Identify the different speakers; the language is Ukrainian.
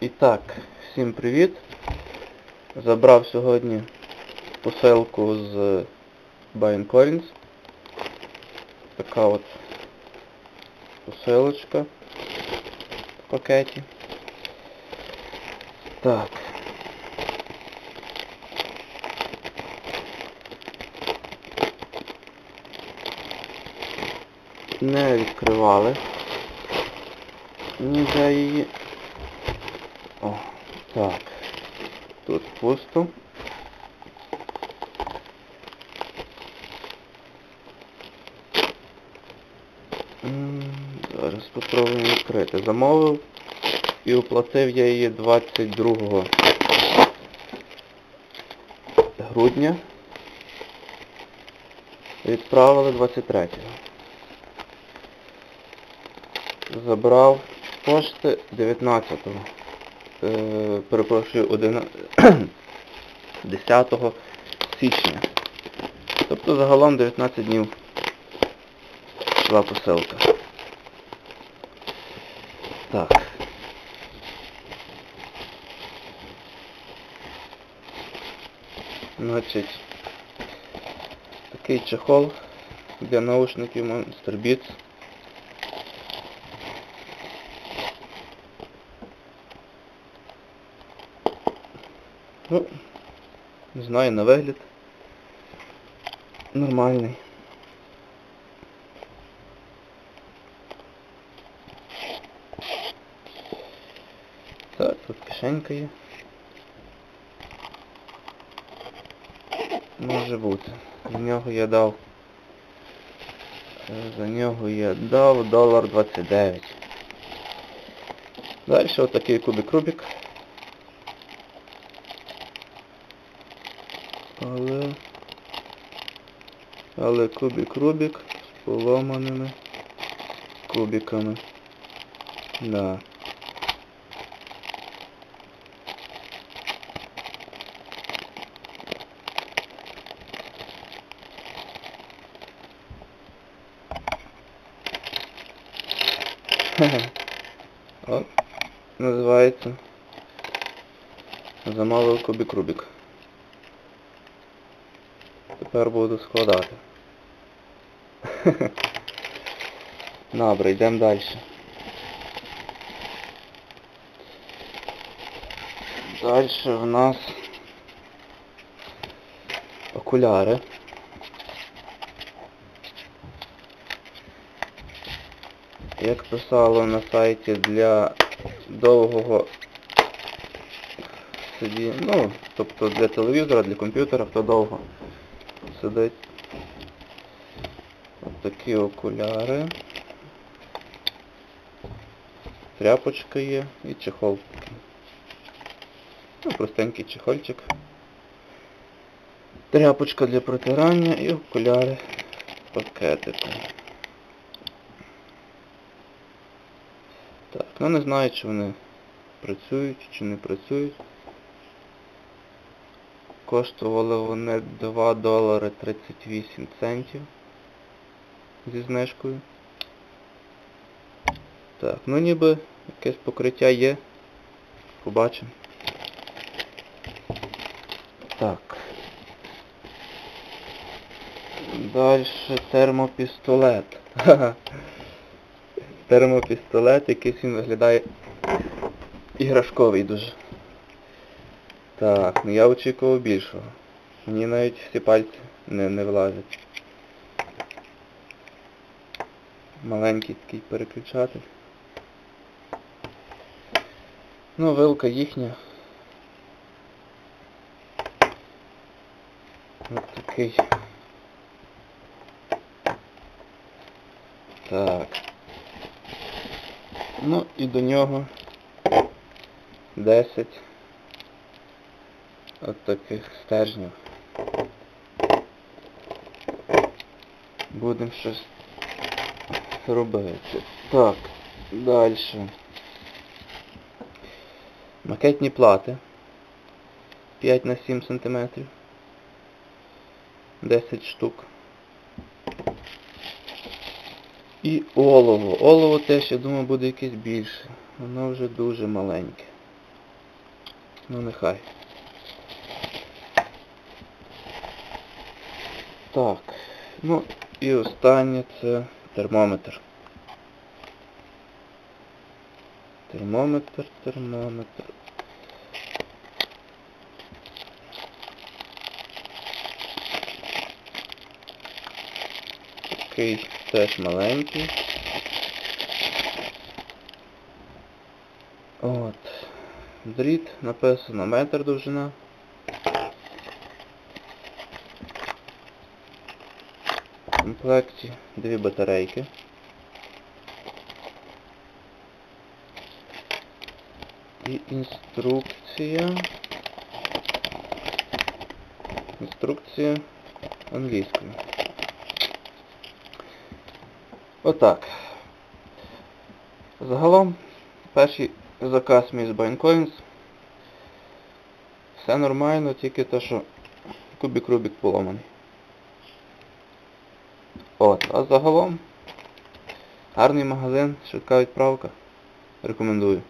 Speaker 1: І так, всім привіт. Забрав сьогодні посилку з Buying Collins. Така от посилочка в пакеті. Так. Не відкривали. Ніде її. Так. Тут пусто. Зараз спробуємо відкрити. Замовив і оплатив я її 22 грудня. Відправили 23. Забрав пошти 19-го. Е, перепрошую, 11... 10 січня. Тобто загалом 19 днів йшла посилка. Так. Значить, такий чехол для наушників Monster Beats. Ну, не знаю, на вигляд. Нормальний. Так, тут кишенька є. Може бути. За нього я дав. е, За нього я дав долар 29. Далі отакий кубик Рубік. Але... Але кубик Рубік з поломаними кубиками. Да. От, називається Замовив кубик Рубік. Тепер буду складати. Добре, йдемо далі. Далі в нас окуляри. Як писало на сайті для довгого сиді, ну, тобто для телевізора, для комп'ютера, хто довго сидить. Ось такі окуляри. Тряпочка є і чехол. Ну, простенький чехольчик. Тряпочка для протирання і окуляри в пакетику. Так, ну не знаю, чи вони працюють, чи не працюють. Коштували вони 2 долари 38 центів зі знижкою. Так, ну ніби якесь покриття є. Побачимо. Так. Далі термопістолет. Ха-ха. Термопістолет, якийсь він виглядає іграшковий дуже. Так, ну я очікував більшого. Мені навіть всі пальці не, не влазять. Маленький такий переключатель. Ну, вилка їхня. Ось такий. Так. Ну і до нього 10 от таких стержнів. Будемо щось робити. Так, далі. Макетні плати. 5 на 7 см. 10 штук. І олово. Олово теж, я думаю, буде якесь більше. Воно вже дуже маленьке. Ну нехай. Так. Ну і останнє це термометр. Термометр, термометр. Такий теж маленький. От. Дріт, написано метр довжина. Комплекті дві батарейки. І інструкція. Інструкція англійською. Отак. Загалом, перший заказ мій з BindCoins. Все нормально, тільки те, що кубік Рубік поломаний. От, а загалом гарний магазин, швидка відправка. Рекомендую.